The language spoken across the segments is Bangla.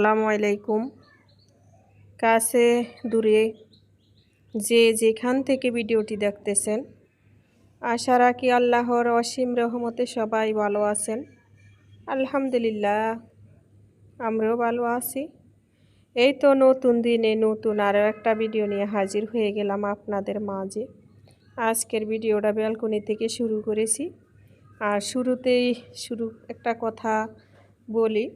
আসসালামু আলাইকুম। কাছে দূরে যে যেখান থেকে ভিডিওটি দেখতেছেন, আশা রাখি আল্লাহর অসীম রহমতে সবাই ভালো আছেন। আলহামদুলিল্লাহ, আমরাও ভালো আছি। এই তো নতুন দিনে নতুন আরও একটা ভিডিও নিয়ে হাজির হয়ে গেলাম আপনাদের মাঝে। আজকের ভিডিওটা ব্যালকনি থেকে শুরু করেছি। আর শুরুতেই শুরু একটা কথা বলি।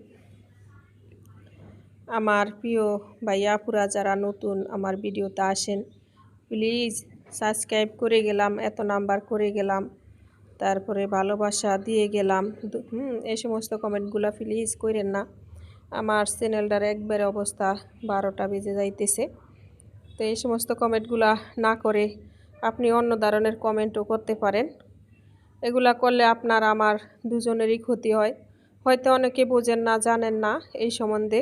আমার প্রিয় ভাইয়াপুরা যারা নতুন আমার ভিডিওতে আসেন প্লিজ সাবস্ক্রাইব করে গেলাম, এত নাম্বার করে গেলাম, তারপরে ভালোবাসা দিয়ে গেলাম। হুম, এই সমস্ত কমেন্টগুলো প্লিজ করেন না। আমার চ্যানেলটার একবারে অবস্থা বারোটা বেজে যাইতেছে। তো এই সমস্ত কমেন্টগুলা না করে আপনি অন্য ধরনের কমেন্টও করতে পারেন। এগুলা করলে আপনার, আমার দুজনেরই ক্ষতি হয়। হয়তো অনেকে বোঝেন না, জানেন না এই সম্বন্ধে।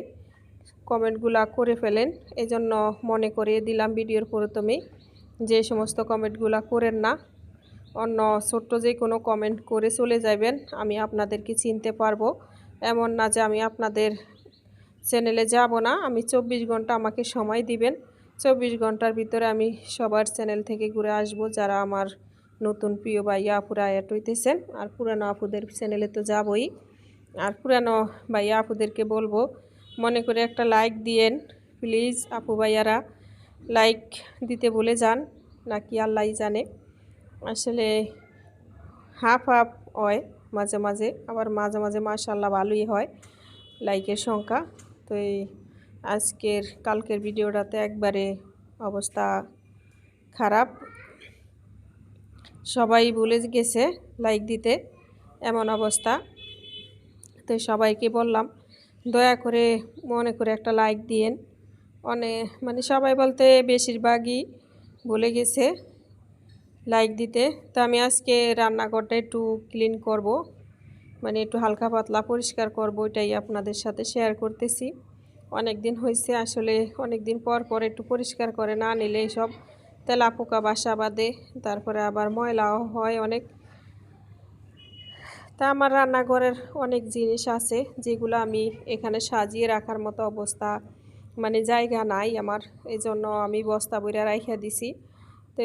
কমেন্টগুলা করে ফেলেন। এই জন্য মনে করিয়ে দিলাম ভিডিওর প্রথমেই যে সমস্ত কমেন্টগুলা করেন না, অন্য ছোট্ট যে কোনো কমেন্ট করে চলে যাবেন আমি আপনাদেরকে চিনতে পারব। এমন না যে আমি আপনাদের চ্যানেলে যাব না, আমি চব্বিশ ঘণ্টা আমাকে সময় দিবেন। চব্বিশ ঘণ্টার ভিতরে আমি সবার চ্যানেল থেকে ঘুরে আসব, যারা আমার নতুন প্রিয় ভাইয়া আপুরা অ্যাড হইতেছেন, আর পুরানো আপুদের চ্যানেলে তো যাবই। আর পুরানো ভাইয়া আপুদেরকে বলব মনে করে একটা লাইক দিয়েন প্লিজ আপু ভাইয়ারা। লাইক দিতে বলে যান, নাকি আল্লাহ জানে। আসলে হাফ হাফ হয় মাঝে মাঝে, আবার মাঝে মাঝে মাশাল্লাহ ভালোই হয় লাইকের সংখ্যা। তো এই আজকের, কালকের ভিডিওটাতে একবারে অবস্থা খারাপ। সবাই বলে গেছে লাইক দিতে, এমন অবস্থা। তো সবাইকে বললাম দয়া করে মনে করে একটা লাইক দিয়েন। অনেক মানে সবাই বলতে বেশিরভাগই বলে গেছে লাইক দিতে। তো আমি আজকে রান্নাঘরটা একটু ক্লিন করব মানে একটু হালকা পাতলা পরিষ্কার করব এটাই আপনাদের সাথে শেয়ার করতেছি। অনেক দিন হয়েছে আসলে অনেক দিন পর পর একটু পরিষ্কার করে না নিলে সব তেলা পোকা বাসা বাঁধে, তারপরে আবার ময়লাও হয় অনেক। তা আমার রান্নাঘরের অনেক জিনিস আছে যেগুলো আমি এখানে সাজিয়ে রাখার মতো অবস্থা মানে জায়গা নাই আমার। এই জন্য আমি বস্তা বইরা রাইখা দিছি। তো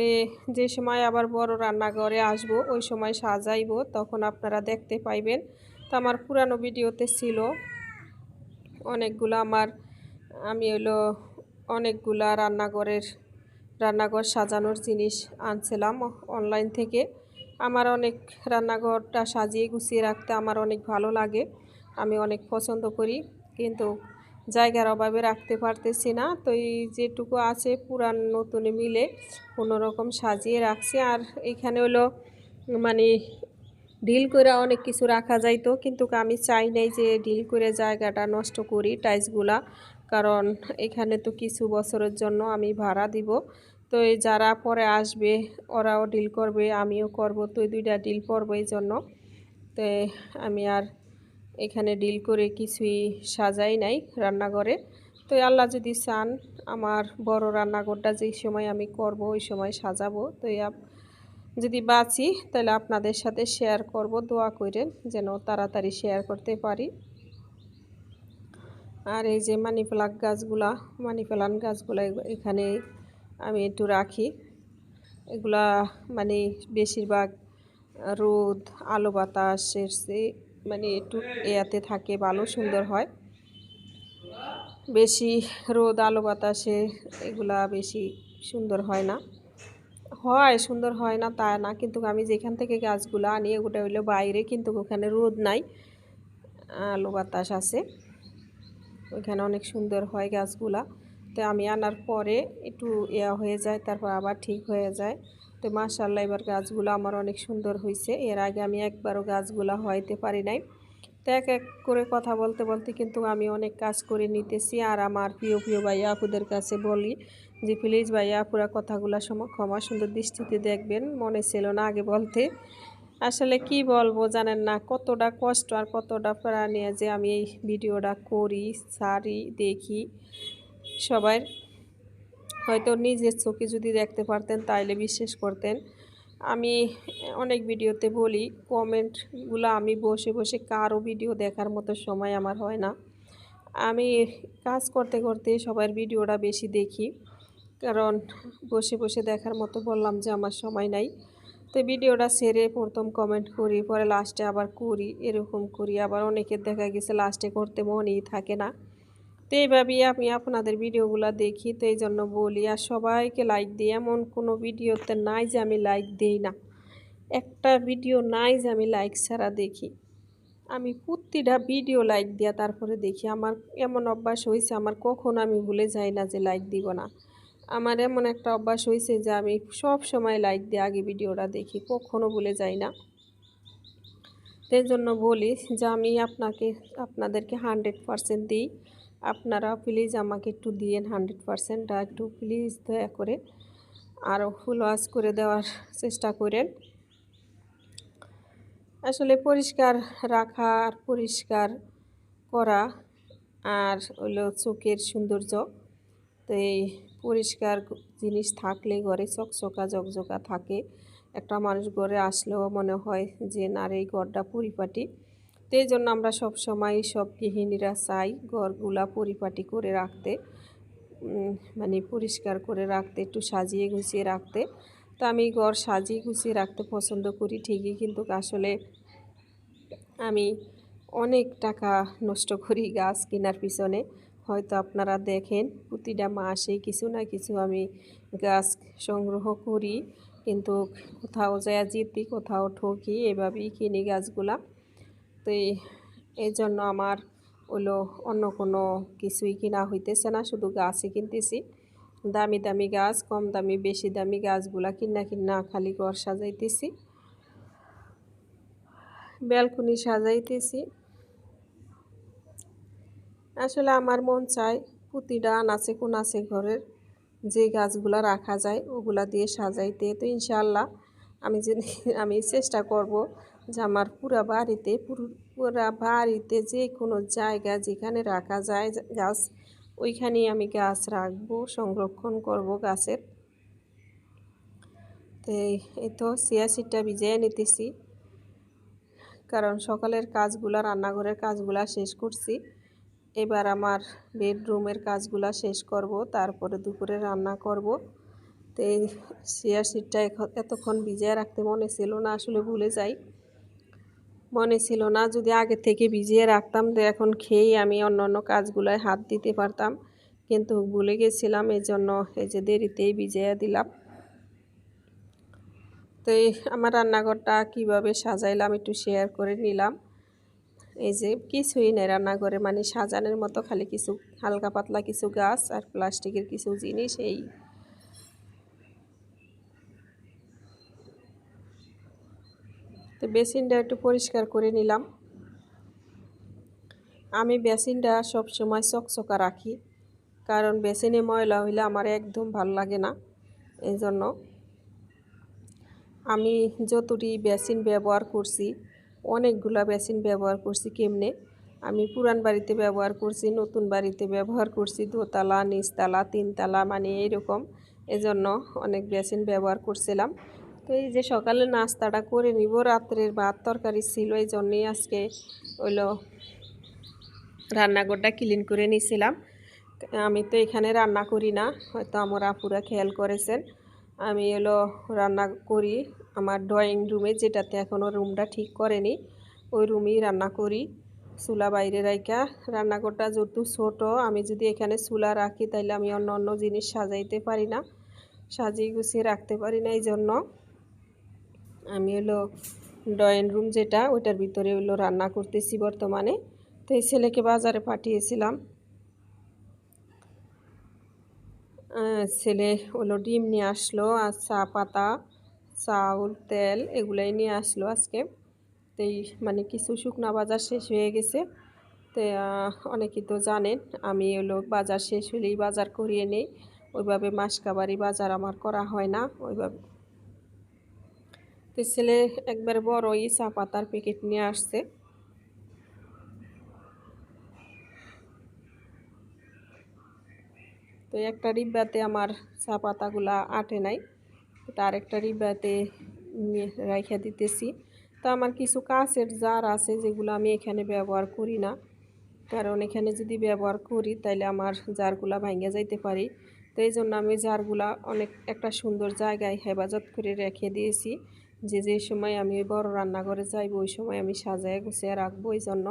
যে সময় আবার বড় রান্নাঘরে আসব, ওই সময় সাজাইব, তখন আপনারা দেখতে পাইবেন। তো আমার পুরানো ভিডিওতে ছিল অনেকগুলো আমার, আমি হলো অনেকগুলা রান্নাঘরের, রান্নাঘর সাজানোর জিনিস আনছিলাম অনলাইন থেকে। আমার অনেক রান্নাঘরটা সাজিয়ে গুছিয়ে রাখতে আমার অনেক ভালো লাগে। আমি অনেক পছন্দ করি, কিন্তু জায়গার অভাবে রাখতে পারতেছি না। তো এই যেটুকু আছে পুরান নতুনে মিলে কোনো রকম সাজিয়ে রাখছি। আর এখানে হলো মানে ডিল করে অনেক কিছু রাখা যাইতো, কিন্তু আমি চাই নাই যে ডিল করে জায়গাটা নষ্ট করি টাইলসগুলা। কারণ এখানে তো কিছু বছরের জন্য আমি ভাড়া দিব। তো এই যারা পরে আসবে, ওরাও ডিল করবে, আমিও করব, তো দুইটা ডিল করব এই জন্য। তো আমি আর এখানে ডিল করে কিছুই সাজাই নাই রান্নাঘরে। তো আল্লাহ যদি চান, আমার বড় রান্নাঘরটা যেই সময় আমি করব, ওই সময় সাজাবো। তো যদি বাঁচি, তাহলে আপনাদের সাথে শেয়ার করব, দোয়া করেন যেন তাড়াতাড়ি শেয়ার করতে পারি। আর এই যে মানি প্লাগ গাছগুলা, মানি প্লান গাছগুলা এখানে আমি একটু রাখি। এগুলা মানে বেশিরভাগ রোদ, আলো বাতাসের সে মানে একটু এয়াতে থাকে, ভালো, সুন্দর হয়। বেশি রোদ, আলো বাতাসে এগুলা বেশি সুন্দর হয় না। হয়, সুন্দর হয় না তা না, কিন্তু আমি যেখান থেকে গাছগুলো আনি ওটা হইল বাইরে, কিন্তু ওখানে রোদ নাই, আলো বাতাস আছে। ওইখানে অনেক সুন্দর হয় গাছগুলা। তো আমি আনার পরে একটু ইয়া হয়ে যায়, তারপর আবার ঠিক হয়ে যায়। তো মাশাল্লাহ এবার গাছগুলো আমার অনেক সুন্দর হয়েছে এর আগে আমি একবারও গাছগুলো হয়তে পারি নাই। তো এক এক করে কথা বলতে বলতে কিন্তু আমি অনেক কাজ করে নিতেছি। আর আমার প্রিয় প্রিয় ভাইয়া আপুদের কাছে বলি যে, প্লিজ ভাইয়া আপুরা কথাগুলো ক্ষমা সুন্দর দৃষ্টিতে দেখবেন। মনে ছিল না আগে বলতে। আসলে কি বলব জানেন না, কতটা কষ্ট আর কতটা প্রাণী যে আমি এই ভিডিওটা করি, সারি, দেখি। সবাই হয়তো নিজের চোখে যদি দেখতে পারতেন, তাইলে বিশ্বাস করতেন। আমি অনেক ভিডিওতে বলি, কমেন্টগুলো আমি বসে বসে কারও ভিডিও দেখার মতো সময় আমার হয় না। আমি কাজ করতে করতে সবার ভিডিওটা বেশি দেখি, কারণ বসে বসে দেখার মতো বললাম যে আমার সময় নাই। তো ভিডিওটা সেরে প্রথম কমেন্ট করি, পরে লাস্টে আবার করি, এরকম করি। আবার অনেকের দেখা গেছে লাস্টে করতে মনই থাকে না। তো এইভাবেই আমি আপনাদের ভিডিওগুলো দেখি, তো এই জন্য বলি, আর সবাইকে লাইক দিই। এমন কোনো ভিডিওতে নাই যে আমি লাইক দিই না। একটা ভিডিও নাই যে আমি লাইক ছাড়া দেখি। আমি প্রতিটা ভিডিও লাইক দিয়া তারপরে দেখি। আমার এমন অভ্যাস হয়েছে আমার কখনো আমি ভুলে যাই না যে লাইক দিব না। আমার এমন একটা অভ্যাস হয়েছে যে আমি সব সময় লাইক দিয়ে আগে ভিডিওটা দেখি, কখনো ভুলে যাই না। সেই জন্য বলি যে আমি আপনাকে, আপনাদেরকে হান্ড্রেড পারসেন্ট দিই। আপনারা প্লিজ আমাকে একটু দিয়েন হান্ড্রেড পারসেন্টটা একটু প্লিজ দয়া করে আরও ফুল ওয়াশ করে দেওয়ার চেষ্টা করেন। আসলে পরিষ্কার রাখা আর পরিষ্কার করা আর হলো চোখের সৌন্দর্য, তো এই পরিষ্কার জিনিস থাকলে ঘরে চকচকা জকজকা থাকে। একটা মানুষ ঘরে আসলেও মনে হয় যে নার এই ঘরটা পরিপাটি। তো জন্য আমরা সব সময় সব গৃহিণীরা চাই ঘরগুলা পরিপাটি করে রাখতে মানে পরিষ্কার করে রাখতে, একটু সাজিয়ে গুছিয়ে রাখতে। তো আমি ঘর সাজিয়ে গুছিয়ে রাখতে পছন্দ করি, ঠিকই কিন্তু আসলে আমি অনেক টাকা নষ্ট করি গাছ কেনার পিছনে। হয়তো আপনারা দেখেন প্রতিটা মাসে কিছু না কিছু আমি গাছ সংগ্রহ করি, কিন্তু কোথাও যায় জিতি কোথাও ঠকি, এভাবেই কিনি গাছগুলা। তো এই জন্য আমার হলো অন্য কোনো কিছুই কিনা হইতেছে না, শুধু গাছই কিনতেছি। দামি দামি গাছ, কম দামি, বেশি দামি গাছগুলা কিনা কিনা খালি ঘর সাজাইতেছি। ব্যালকনি সাজাইতেছি। আসলে আমার মন চায় প্রতিটা আছে কোন আছে ঘরের যে গাছগুলা রাখা যায় ওগুলা দিয়ে সাজাইতে। তো ইনশাল্লাহ আমি যদি আমি চেষ্টা করব যে আমার পুরা বাড়িতে পুরা বাড়িতে যে কোনো জায়গা যেখানে রাখা যায় গাছ, ওইখানেই আমি গাছ রাখব, সংরক্ষণ করব গাছের। তো এই তো সিয়া সিটটা ভিজিয়ে নিতেছি। কারণ সকালের কাজগুলা, রান্নাঘরের কাজগুলা শেষ করছি। এবার আমার বেডরুমের কাজগুলা শেষ করব, তারপরে দুপুরে রান্না করব। তো এই চেয়ার সিটটা এতক্ষণ ভিজিয়ে রাখতে মনে ছিল না, আসলে ভুলে যাই। মনে ছিল না, যদি আগে থেকে ভিজিয়ে রাখতাম, তো এখন খেয়েই আমি অন্য অন্য কাজগুলোয় হাত দিতে পারতাম। কিন্তু ভুলে গেছিলাম এই জন্য এই যে দেরিতেই ভিজিয়ে দিলাম। তো এই আমার রান্নাঘরটা কীভাবে সাজাইলাম একটু শেয়ার করে নিলাম। এই যে কিছুই নেই রান্নাঘরে মানে সাজানোর মতো খালি কিছু হালকা পাতলা কিছু গাছ আর প্লাস্টিকের কিছু জিনিস, এই তো বেসিনটা একটু পরিষ্কার করে নিলাম। আমি বেসিনটা সব সময় চকচকা রাখি, কারণ বেসিনে ময়লা হইলে আমার একদম ভালো লাগে না। এই জন্য আমি যতটি বেসিন ব্যবহার করছি, অনেকগুলা বেসিন ব্যবহার করছি কেমনে? আমি পুরান বাড়িতে ব্যবহার করছি, নতুন বাড়িতে ব্যবহার করছি, দোতলা, নিচতলা, তিনতলা মানে এইরকম। এজন্য অনেক বেসিন ব্যবহার করছিলাম। তো এই যে সকালে নাস্তাটা করে নিব, রাত্রের ভাত তরকারি ছিল, এই জন্যই আজকে হইল রান্নাঘরটা ক্লিন করে নিয়েছিলাম আমি তো এখানে রান্না করি না, হয়তো আমার আপুরা খেয়াল করেছেন। আমি এলো রান্না করি, আমার ড্রয়িং রুমে যেটাতে এখনও রুমটা ঠিক করেনি, ওই রুমেই রান্না করি। চুলা বাইরে রাইকা রান্নাঘরটা যেহেতু ছোটো, আমি যদি এখানে চুলা রাখি তাইলে আমি অন্য অন্য জিনিস সাজাইতে পারি না, সাজিয়ে গুছিয়ে রাখতে পারি না এই জন্য আমি হলো ড্রয়িং রুম যেটা, ওইটার ভিতরে হলো রান্না করতেছি বর্তমানে। তো এই ছেলেকে বাজারে পাঠিয়েছিলাম। ছেলে হলো ডিম নিয়ে আসলো, আর চা পাতা, চাউল, তেল এগুলাই নিয়ে আসলো আজকে। তো এই মানে কিছু শুকনা বাজার শেষ হয়ে গেছে। তো অনেকেই তো জানেন, আমি হলো বাজার শেষ হলেই বাজার করিয়ে নেই। ওইভাবে মাসকাবারি বাজার আমার করা হয় না, ওইভাবে তো ছেলে একবার বড় ই চা পাতার প্যাকেট নিয়ে আসছে। তো একটা ডিব্বাতে আমার চা পাতাগুলা আটে নাই তার একটা ডিব্বাতে রাইখা দিতেছি। তো আমার কিছু কাঁচের জার আছে যেগুলো আমি এখানে ব্যবহার করি না, কারণ এখানে যদি ব্যবহার করি তাইলে আমার জারগুলা ভাঙে যাইতে পারি। তো এই জন্য আমি জারগুলা অনেক একটা সুন্দর জায়গায় হেফাজত করে রেখে দিয়েছি। যে যে সময় আমি বড় রান্নাঘরে যাইব, ওই সময় আমি সাজায় গুছিয়ে রাখব এই জন্য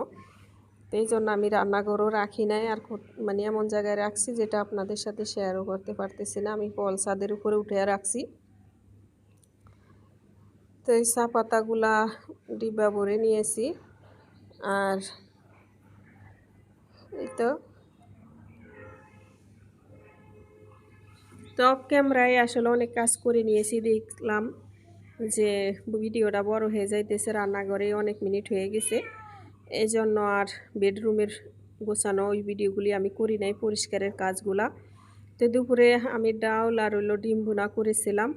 তো এই জন্য আমি রান্নাঘরও রাখি নাই, আর মানে এমন জায়গায় রাখছি যেটা আপনাদের সাথে শেয়ারও করতে পারতেছি না। আমি পল ছাদের উপরে উঠে রাখছি। তো এই চা পাতাগুলা ডিব্বা ভরে নিয়েছি। আর এই তো। টপ ক্যামেরায় আসলে অনেক কাজ করে নিয়েছি, দেখলাম। যে ভিডিওটা বড় হয়ে যাইতেছে রান্নাঘরে অনেক মিনিট হয়ে গেছে। এই জন্য আর বেডরুমের গোছানো ওই ভিডিওগুলি আমি করি নাই, পরিষ্কারের কাজগুলা। তো দুপুরে আমি ডাউল আর হলো ডিম ভুনা করেছিলাম।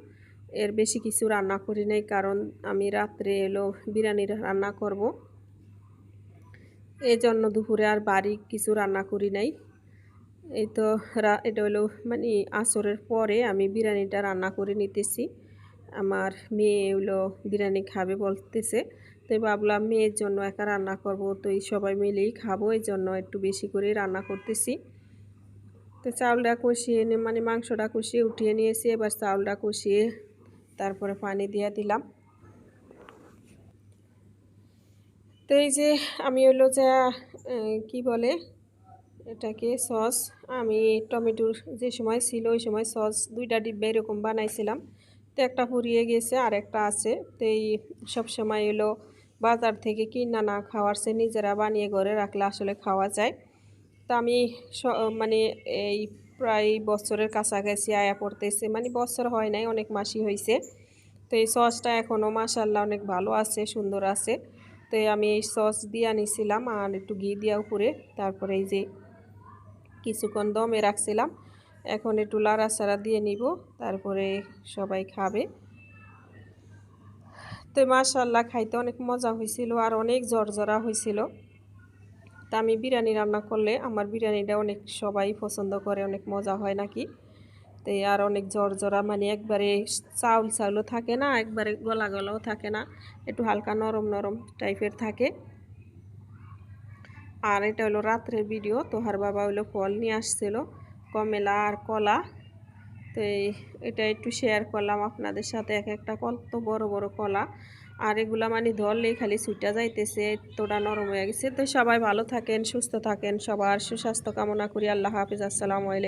এর বেশি কিছু রান্না করি নাই, কারণ আমি রাত্রে এলো বিরিয়ানি রান্না করব। এই জন্য দুপুরে আর বাড়ি কিছু রান্না করি নাই। এই তো এটা হলো মানে আসরের পরে আমি বিরিয়ানিটা রান্না করে নিতেছি। আমার মেয়ে হলো বিরিয়ানি খাবে বলতেছে। তো ভাবলাম মেয়ের জন্য একা রান্না করব, তো এই সবাই মিলেই খাব, এই জন্য একটু বেশি করে রান্না করতেছি। তো চাউলটা কষিয়ে মানে মাংসটা কষিয়ে উঠিয়ে নিয়েছি, এবার চাউলটা কষিয়ে তারপরে পানি দিয়ে দিলাম। তো এই যে আমি হলো যে কি বলে এটাকে সস, আমি টমেটোর যে সময় ছিল ওই সময় সস দুইটা ডিব্বা এরকম বানাইছিলাম। তো একটা ফুরিয়ে গেছে আর একটা আছে। তো এই সবসময় এলো বাজার থেকে কিনা না খাওয়ার, সে নিজেরা বানিয়ে ঘরে রাখলে আসলে খাওয়া যায়। তা আমি মানে এই প্রায় বছরের কাছাকাছি আয়া পড়তেছে মানে বছর হয় নাই, অনেক মাসি হয়েছে তো এই সসটা এখনও মাসাল্লাহ অনেক ভালো আছে, সুন্দর আছে। তো আমি এই সস দিয়ে নিছিলাম আর একটু ঘি দিয়া উপরে, তারপরে এই যে কিছুক্ষণ দমে রাখছিলাম। এখন একটু লাড়াচাড়া দিয়ে নিব, তারপরে সবাই খাবে। তো মাশাল্লাহ খাইতে অনেক মজা হয়েছিল আর অনেক জর্জরা হয়েছিল তা আমি বিরিয়ানি রান্না করলে আমার বিরিয়ানিটা অনেক সবাই পছন্দ করে, অনেক মজা হয় নাকি? তো আর অনেক জর্জরা মানে একবারে চাউল চাউলও থাকে না, একবারে গলা গলাও থাকে না, একটু হালকা নরম নরম টাইপের থাকে। আর এটা হলো রাত্রের ভিডিও, তোহার বাবা হলো ফল নিয়ে আসছিল। কমেলা আর কলা। তো এটা একটু শেয়ার করলাম আপনাদের সাথে, এক একটা কত বড় বড় কলা। আর এগুলা মানে ধরলেই খালি ছুটা যাইতেছে তোটা নরম হয়ে গেছে। তো সবাই ভালো থাকেন, সুস্থ থাকেন, সবার সুস্বাস্থ্য কামনা করি। আল্লাহ হাফিজ। আসসালামু আলাইকুম।